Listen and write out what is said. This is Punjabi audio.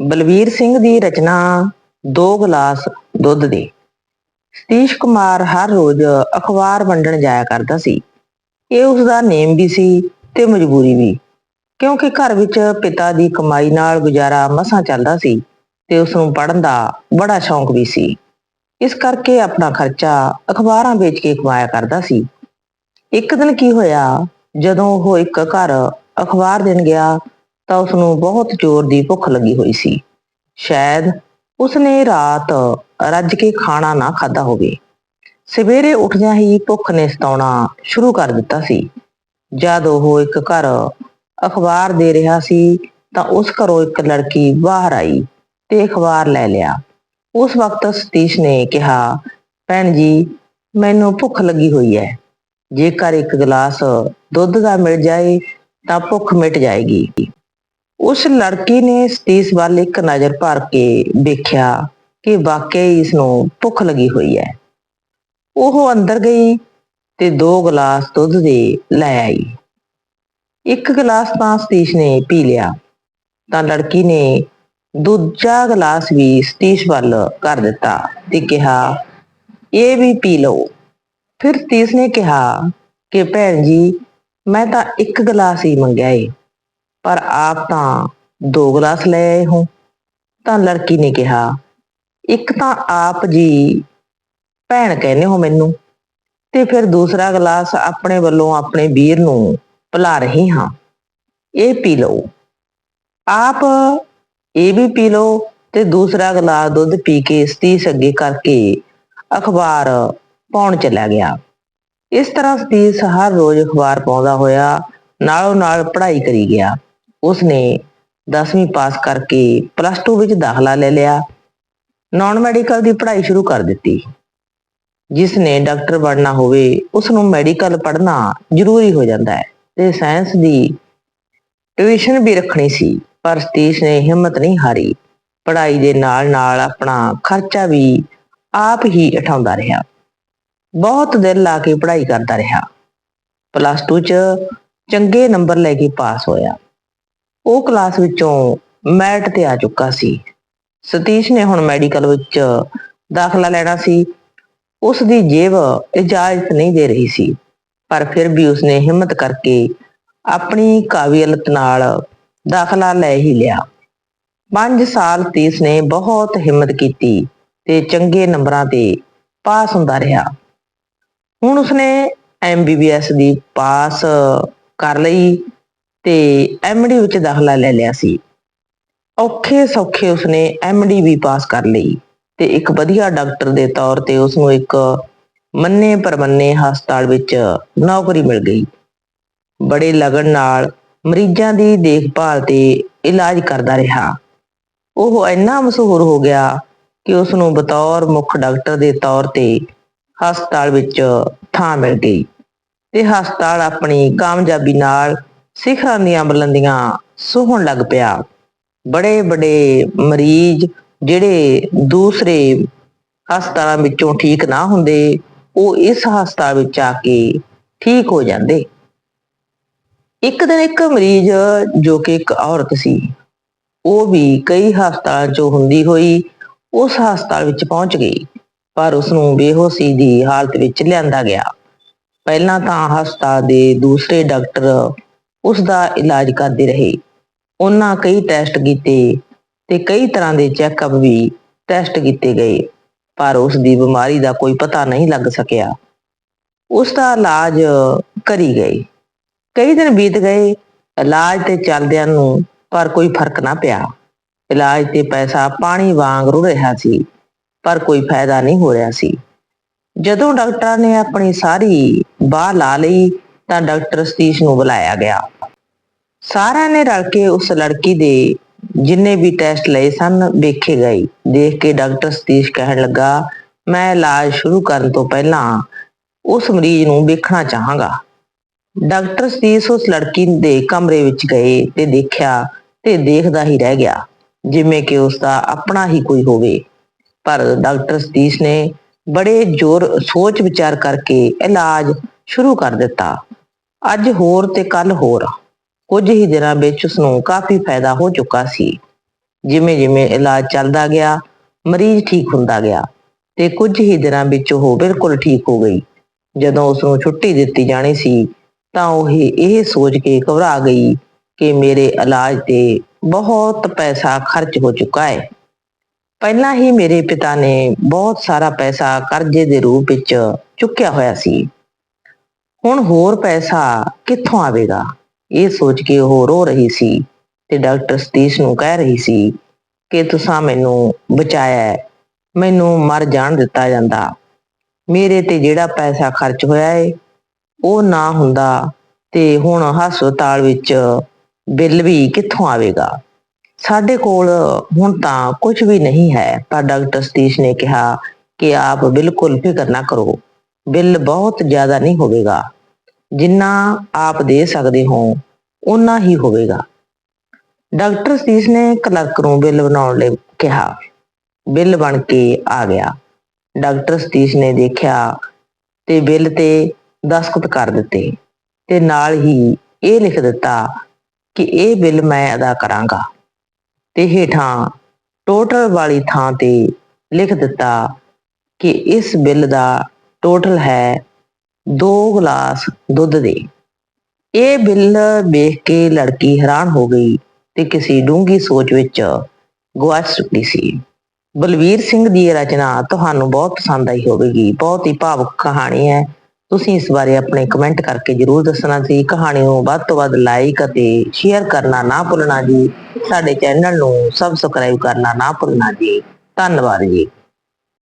ਬਲਵੀਰ ਸਿੰਘ ਦੀ ਰਚਨਾ ਦੋ ਗਲਾਸ ਦੁੱਧ ਦੇ। ਸਤੀਸ਼ ਕੁਮਾਰ ਹਰ ਰੋਜ਼ ਅਖਬਾਰ ਵੰਡਣ ਜਾਇਆ ਕਰਦਾ ਸੀ। ਇਹ ਉਸ ਦਾ ਨੇਮ ਵੀ ਸੀ ਤੇ ਮਜਬੂਰੀ ਵੀ, ਕਿਉਂਕਿ ਘਰ ਵਿੱਚ ਪਿਤਾ ਦੀ ਕਮਾਈ ਨਾਲ ਗੁਜ਼ਾਰਾ ਮਸਾਂ ਚੱਲਦਾ ਸੀ ਤੇ ਉਸ ਨੂੰ ਪੜ੍ਹਨ ਦਾ ਬੜਾ ਸ਼ੌਂਕ ਵੀ ਸੀ। ਇਸ ਕਰਕੇ ਆਪਣਾ ਖਰਚਾ ਅਖਬਾਰਾਂ ਵੇਚ ਕੇ ਕਮਾਇਆ ਕਰਦਾ ਸੀ। ਇੱਕ ਦਿਨ ਕੀ ਹੋਇਆ, ਜਦੋਂ ਉਹ ਇੱਕ ਘਰ ਅਖਬਾਰ ਦੇਣ ਗਿਆ ਤਾਂ ਉਸ ਨੂੰ ਬਹੁਤ ਜ਼ੋਰ ਦੀ ਭੁੱਖ ਲੱਗੀ ਹੋਈ ਸੀ। ਸ਼ਾਇਦ ਉਸਨੇ ਰਾਤ ਰੱਜ ਕੇ ਖਾਣਾ ਨਾ ਖਾਦਾ ਹੋਵੇ। ਸਵੇਰੇ ਉੱਠਦਿਆਂ ਹੀ ਭੁੱਖ ਨੇ ਸਤਾਉਣਾ ਸ਼ੁਰੂ ਕਰ ਦਿੱਤਾ ਸੀ। ਜਦ ਉਹ ਇੱਕ ਘਰ ਅਖਬਾਰ ਦੇ ਰਿਹਾ ਸੀ ਤਾਂ ਉਸ ਘਰੋਂ ਇੱਕ ਲੜਕੀ ਬਾਹਰ ਆਈ ਤੇ ਅਖਬਾਰ ਲੈ ਲਿਆ। ਉਸ ਵਕਤ ਸਤੀਸ਼ ਨੇ ਕਿਹਾ, ਭੈਣ ਜੀ, ਮੈਨੂੰ ਭੁੱਖ ਲੱਗੀ ਹੋਈ ਹੈ। ਜੇਕਰ ਇੱਕ ਗਲਾਸ ਦੁੱਧ ਦਾ ਮਿਲ ਜਾਏ ਤਾਂ ਭੁੱਖ ਮਿਟ ਜਾਏਗੀ। ਉਸ ਲੜਕੀ ਨੇ ਸਤੀਸ਼ ਵੱਲ ਇੱਕ ਨਜ਼ਰ ਭਰ ਕੇ ਵੇਖਿਆ ਕਿ ਵਾਕਈ ਇਸ ਨੂੰ ਭੁੱਖ ਲੱਗੀ ਹੋਈ ਹੈ। ਉਹ ਅੰਦਰ ਗਈ ਤੇ ਦੋ ਗਲਾਸ ਦੁੱਧ ਦੇ ਲੈ ਆਈ। ਇੱਕ ਗਲਾਸ ਤਾਂ ਸਤੀਸ਼ ਨੇ ਪੀ ਲਿਆ। ਤਾਂ ਲੜਕੀ ਨੇ ਦੂਜਾ ਗਲਾਸ ਵੀ ਸਤੀਸ਼ ਵੱਲ ਕਰ ਦਿੱਤਾ ਤੇ ਕਿਹਾ, ਇਹ ਵੀ ਪੀ ਲਓ। ਫਿਰ ਸਤੀਸ਼ ਨੇ ਕਿਹਾ ਕਿ ਭੈਣ ਜੀ, ਮੈਂ ਤਾਂ ਇੱਕ ਗਲਾਸ ਹੀ ਮੰਗਿਆ ਏ। ਪਰ ਆਪ ਤਾਂ ਦੋ ਗਲਾਸ ਲੈ ਆਏ ਹੋ। ਤਾਂ ਲੜਕੀ ਨੇ ਕਿਹਾ, ਇੱਕ ਤਾਂ ਆਪ ਜੀ ਭੈਣ ਕਹਿੰਦੇ ਹੋ ਮੈਨੂੰ, ਤੇ ਫਿਰ ਦੂਸਰਾ ਗਲਾਸ ਆਪਣੇ ਵੱਲੋਂ ਆਪਣੇ ਵੀਰ ਨੂੰ ਪਿਲਾ ਰਹੀ ਹਾਂ। ਇਹ ਪੀ ਲਓ। ਆਪ ਇਹ ਵੀ ਪੀ ਲਓ ਤੇ ਦੂਸਰਾ ਗਲਾਸ ਦੁੱਧ ਪੀ ਕੇ ਸਤੀਸ਼ ਅੱਗੇ ਕਰਕੇ ਅਖਬਾਰ ਪਾਉਣ ਚਲਾ ਗਿਆ। ਇਸ ਤਰ੍ਹਾਂ ਸਤੀਸ਼ ਹਰ ਰੋਜ਼ ਅਖਬਾਰ ਪਾਉਂਦਾ ਹੋਇਆ ਨਾਲੋਂ ਨਾਲ ਪੜ੍ਹਾਈ ਕਰੀ ਗਿਆ। ਉਸਨੇ 10ਵੀਂ ਪਾਸ ਕਰਕੇ ਪਲੱਸ 2 ਵਿੱਚ ਦਾਖਲਾ ਲੈ ਲਿਆ। ਨਾਨ ਮੈਡੀਕਲ ਦੀ ਪੜ੍ਹਾਈ ਸ਼ੁਰੂ ਕਰ ਦਿੱਤੀ। ਜਿਸ ਨੇ ਡਾਕਟਰ ਬਣਨਾ ਹੋਵੇ ਉਸ ਨੂੰ ਮੈਡੀਕਲ ਪੜ੍ਹਨਾ ਜ਼ਰੂਰੀ ਹੋ ਜਾਂਦਾ ਹੈ ਤੇ ਸਾਇੰਸ ਦੀ ਟਿਊਸ਼ਨ ਵੀ ਰੱਖਣੀ ਸੀ, ਪਰ ਸਤੀਸ਼ ਨੇ ਹਿੰਮਤ ਨਹੀਂ ਹਾਰੀ। ਪੜ੍ਹਾਈ ਦੇ ਨਾਲ ਨਾਲ ਆਪਣਾ ਖਰਚਾ ਵੀ ਆਪ ਹੀ ਉਠਾਉਂਦਾ ਰਿਹਾ। ਬਹੁਤ ਦਿਨ ਲਾ ਕੇ ਪੜ੍ਹਾਈ ਕਰਦਾ ਰਿਹਾ। ਪਲੱਸ 2 ਚ ਚੰਗੇ ਨੰਬਰ ਲੈ ਕੇ ਪਾਸ ਹੋਇਆ। ਉਹ ਕਲਾਸ ਵਿੱਚੋਂ ਮੈਟ ਤੇ ਆ ਚੁੱਕਾ ਸੀ। ਸਤੀਸ਼ ਨੇ ਹੁਣ ਮੈਡੀਕਲ ਵਿੱਚ ਦਾਖਲਾ ਲੈਣਾ ਸੀ। ਉਸ ਦੀ ਜੇਬ ਇਜਾਜ਼ਤ ਨਹੀਂ ਦੇ ਰਹੀ ਸੀ, ਪਰ ਫਿਰ ਵੀ ਉਸਨੇ ਹਿੰਮਤ ਕਰਕੇ ਆਪਣੀ ਕਾਬਲੀਅਤ ਨਾਲ ਦਾਖਲਾ ਲੈ ਹੀ ਲਿਆ। 5 ਸਾਲ ਤੀਸ ਨੇ ਬਹੁਤ ਹਿੰਮਤ ਕੀਤੀ ਤੇ ਚੰਗੇ ਨੰਬਰਾਂ ਤੇ ਪਾਸ ਹੁੰਦਾ ਰਿਹਾ। ਹੁਣ ਉਸਨੇ ਐਮਬੀਬੀਐਸ ਦੀ ਪਾਸ ਕਰ ਲਈ। ਤੇ ਐਮਡੀ ਵਿੱਚ ਦਾਖਲਾ ਲੈ ਲਿਆ ਸੀ। ਔਖੇ ਸੌਖੇ ਉਸਨੇ ਐਮਡੀ ਵੀ ਪਾਸ ਕਰ ਲਈ ਤੇ ਇੱਕ ਵਧੀਆ ਡਾਕਟਰ ਦੇ ਤੌਰ ਤੇ ਉਸ ਨੂੰ ਇੱਕ ਮੰਨੇ ਪਰਮੰਨੇ ਹਸਪਤਾਲ ਵਿੱਚ ਨੌਕਰੀ ਮਿਲ ਗਈ। ਬੜੇ ਲਗਨ ਨਾਲ ਮਰੀਜ਼ਾਂ ਦੀ ਦੇਖਭਾਲ ਤੇ ਇਲਾਜ ਕਰਦਾ ਰਿਹਾ। ਉਹ ਇੰਨਾ ਮਸ਼ਹੂਰ ਹੋ ਗਿਆ ਕਿ ਉਸ ਨੂੰ ਬਤੌਰ ਮੁੱਖ ਡਾਕਟਰ ਦੇ ਤੌਰ ਤੇ ਹਸਪਤਾਲ ਵਿੱਚ ਥਾਂ ਮਿਲ ਗਈ ਤੇ ਹਸਪਤਾਲ ਆਪਣੀ ਕਾਮਯਾਬੀ ਨਾਲ ਸਿਖਰਾਂ ਦੀਆਂ ਬੁਲੰਦੀਆਂ ਸੋਹਣ ਲੱਗ ਪਿਆ। ਬੜੇ ਬੜੇ ਮਰੀਜ਼ ਜਿਹੜੇ ਦੂਸਰੇ ਹਸਪਤਾਲਾਂ ਵਿੱਚੋਂ ਠੀਕ ਨਾ ਹੁੰਦੇ, ਉਹ ਇਸ ਹਸਪਤਾਲ ਵਿੱਚ ਆ ਕੇ ਠੀਕ ਹੋ ਜਾਂਦੇ। ਇੱਕ ਦਿਨ ਇੱਕ ਮਰੀਜ਼ ਜੋ ਕਿ ਇੱਕ ਔਰਤ ਸੀ, ਉਹ ਵੀ ਕਈ ਹਸਪਤਾਲਾਂ 'ਚੋਂ ਹੁੰਦੀ ਹੋਈ ਉਸ ਹਸਪਤਾਲ ਵਿੱਚ ਪਹੁੰਚ ਗਈ, ਪਰ ਉਸ ਨੂੰ ਬੇਹੋਸ਼ੀ ਦੀ ਹਾਲਤ ਵਿੱਚ ਲਿਆਂਦਾ ਗਿਆ। ਪਹਿਲਾਂ ਤਾਂ ਹਸਪਤਾਲ ਦੇ ਦੂਸਰੇ ਡਾਕਟਰ ਉਸ ਦਾ ਇਲਾਜ ਕਰਦੇ ਰਹੇ। ਉਹਨਾਂ ਕਈ ਟੈਸਟ ਕੀਤੇ ਤੇ ਕਈ ਤਰ੍ਹਾਂ ਦੇ ਚੈੱਕਅਪ ਵੀ ਟੈਸਟ ਕੀਤੇ ਗਏ, ਪਰ ਉਸ ਦੀ ਬਿਮਾਰੀ ਦਾ ਕੋਈ ਪਤਾ ਨਹੀਂ ਲੱਗ ਸਕਿਆ। ਉਸ ਦਾ ਇਲਾਜ ਕਰੀ ਗਏ। ਕਈ ਦਿਨ ਬੀਤ ਗਏ, ਇਲਾਜ ਤੇ ਚੱਲਦਿਆਂ ਨੂੰ ਪਰ ਕੋਈ ਫ਼ਰਕ ਨਾ ਪਿਆ। ਇਲਾਜ ਤੇ ਪੈਸਾ ਪਾਣੀ ਵਾਂਗ ਰੁੜ ਰਿਹਾ ਸੀ, ਪਰ ਕੋਈ ਫਾਇਦਾ ਨਹੀਂ ਹੋ ਰਿਹਾ ਸੀ। ਜਦੋਂ ਡਾਕਟਰਾਂ ਨੇ ਆਪਣੀ ਸਾਰੀ ਬਾਹ ਲਾ ਲਈ ਤਾਂ ਡਾਕਟਰ ਸਤੀਸ਼ ਨੂੰ ਬੁਲਾਇਆ ਗਿਆ। ਸਾਰਿਆਂ ਨੇ ਰਲ ਕੇ ਉਸ ਲੜਕੀ ਦੇ ਜਿੰਨੇ ਵੀ ਟੈਸਟ ਲਏ ਸਨ ਵੇਖੇ ਗਏ। ਦੇਖ ਕੇ ਡਾਕਟਰ ਸਤੀਸ਼ ਕਹਿਣ ਲੱਗਾ, ਮੈਂ ਇਲਾਜ ਸ਼ੁਰੂ ਕਰਨ ਤੋਂ ਪਹਿਲਾਂ ਉਸ ਮਰੀਜ਼ ਨੂੰ ਵੇਖਣਾ ਚਾਹਾਂਗਾ। ਡਾਕਟਰ ਸਤੀਸ਼ ਉਸ ਲੜਕੀ ਦੇ ਕਮਰੇ ਵਿੱਚ ਗਏ ਤੇ ਦੇਖਿਆ ਤੇ ਦੇਖਦਾ ਹੀ ਰਹਿ ਗਿਆ, ਜਿਵੇਂ ਕਿ ਉਸ ਦਾ ਆਪਣਾ ਹੀ ਕੋਈ ਹੋਵੇ। ਪਰ ਡਾਕਟਰ ਸਤੀਸ਼ ਨੇ ਬੜੇ ਜ਼ੋਰ ਸੋਚ ਵਿਚਾਰ ਕਰਕੇ ਇਲਾਜ ਸ਼ੁਰੂ ਕਰ ਦਿੱਤਾ। ਅੱਜ ਹੋਰ ਤੇ ਕੱਲ ਹੋਰ। ਕੁਝ ਹੀ ਦਿਨਾਂ ਵਿੱਚ ਉਸ ਨੂੰ ਕਾਫੀ ਫਾਇਦਾ ਹੋ ਚੁੱਕਾ ਸੀ। ਜਿਵੇਂ ਜਿਵੇਂ ਇਲਾਜ ਚੱਲਦਾ ਗਿਆ, ਮਰੀਜ਼ ਠੀਕ ਹੁੰਦਾ ਗਿਆ ਤੇ ਕੁਝ ਹੀ ਦਿਨਾਂ ਵਿੱਚ ਉਹ ਬਿਲਕੁਲ ਠੀਕ ਹੋ ਗਈ। ਜਦੋਂ ਉਸ ਨੂੰ ਛੁੱਟੀ ਦਿੱਤੀ ਜਾਣੀ ਸੀ, ਤਾਂ ਉਹ ਇਹ ਸੋਚ ਕੇ ਘਬਰਾ ਗਈ ਕਿ ਮੇਰੇ ਇਲਾਜ ਤੇ ਬਹੁਤ ਪੈਸਾ ਖਰਚ ਹੋ ਚੁੱਕਾ ਹੈ। ਪਹਿਲਾਂ ਹੀ ਮੇਰੇ ਪਿਤਾ ਨੇ ਬਹੁਤ ਸਾਰਾ ਪੈਸਾ ਕਰਜ਼ੇ ਦੇ ਰੂਪ ਵਿੱਚ ਚੁੱਕਿਆ ਹੋਇਆ ਸੀ। ਹੁਣ ਹੋਰ ਪੈਸਾ ਕਿੱਥੋਂ ਆਵੇਗਾ? ਇਹ ਸੋਚ ਕੇ ਉਹ ਰੋ ਰਹੀ ਸੀ ਤੇ ਡਾਕਟਰ ਸਤੀਸ਼ ਨੂੰ ਕਹਿ ਰਹੀ ਸੀ ਕਿ ਤੁਸੀਂ ਮੈਨੂੰ ਬਚਾਇਆ ਮੈਨੂੰ ਮਰ ਜਾਣ ਦਿੱਤਾ ਜਾਂਦਾ। ਮੇਰੇ ਤੇ ਜਿਹੜਾ ਪੈਸਾ ਖਰਚ ਹੋਇਆ ਏ, ਉਹ ਨਾ ਹੁੰਦਾ ਤੇ ਹੁਣ ਹਸਪਤਾਲ ਵਿੱਚ ਬਿੱਲ ਵੀ ਕਿੱਥੋਂ ਆਵੇਗਾ? ਸਾਡੇ ਕੋਲ ਹੁਣ ਤਾਂ ਕੁਝ ਵੀ ਨਹੀਂ ਹੈ, ਪਰ ਡਾਕਟਰ ਸਤੀਸ਼ ਨੇ ਕਿਹਾ ਕਿ ਆਪ ਬਿਲਕੁਲ ਫਿਕਰ ਨਾ ਕਰੋ, ਬਿੱਲ ਬਹੁਤ ਜ਼ਿਆਦਾ ਨਹੀਂ ਹੋਵੇਗਾ। ਜਿੰਨਾ ਆਪ ਦੇ ਸਕਦੇ ਹੋ ਉਨਾ ਹੀ ਹੋਵੇਗਾ। ਡਾਕਟਰ ਸਤੀਸ਼ ਨੇ ਕਲਰਕ ਨੂੰ ਬਿੱਲ ਬਣਾਉਣ ਲਈ ਕਿਹਾ। ਬਿੱਲ ਬਣ ਕੇ ਆ ਗਿਆ। ਡਾਕਟਰ ਸਤੀਸ਼ ਨੇ ਦੇਖਿਆ ਤੇ ਬਿੱਲ ਤੇ ਦਸਖਤ ਕਰ ਦਿੱਤੇ ਤੇ ਨਾਲ ਹੀ ਇਹ ਲਿਖ ਦਿੱਤਾ ਕਿ ਇਹ ਬਿੱਲ ਮੈਂ ਅਦਾ ਕਰਾਂਗਾ। ਤੇ ਹੇਠਾਂ ਟੋਟਲ ਵਾਲੀ ਥਾਂ ਤੇ ਲਿਖ ਦਿੱਤਾ ਕਿ ਇਸ ਬਿੱਲ ਦਾ ਟੋਟਲ ਹੈ ਦੋ ਗਲਾਸ ਦੁੱਧ ਦੇ। ਇਹ ਬਿੱਲ ਵੇਖ ਕੇ ਲੜਕੀ ਹੈਰਾਨ ਹੋ ਗਈ ਤੇ ਕਿਸੇ ਡੂੰਗੀ ਸੋਚ ਵਿੱਚ ਗੁਆਚ ਚੁੱਕੀ ਸੀ। ਬਲਵੀਰ ਸਿੰਘ ਦੀ ਇਹ ਰਚਨਾ ਤੁਹਾਨੂੰ ਬਹੁਤ ਪਸੰਦ ਆਈ ਹੋਵੇਗੀ। ਬਹੁਤ ਹੀ ਭਾਵੁਕ ਕਹਾਣੀ ਹੈ। ਤੁਸੀਂ ਇਸ ਬਾਰੇ ਆਪਣੇ ਕਮੈਂਟ ਕਰਕੇ ਜਰੂਰ ਦੱਸਣਾ ਸੀ। ਕਹਾਣੀ ਨੂੰ ਵੱਧ ਤੋਂ ਵੱਧ ਲਾਈਕ ਅਤੇ ਸ਼ੇਅਰ ਕਰਨਾ ਨਾ ਭੁੱਲਣਾ ਜੀ। ਸਾਡੇ ਚੈਨਲ ਨੂੰ ਸਬਸਕ੍ਰਾਈਬ ਕਰਨਾ ਨਾ ਭੁੱਲਣਾ ਜੀ। ਧੰਨਵਾਦ ਜੀ।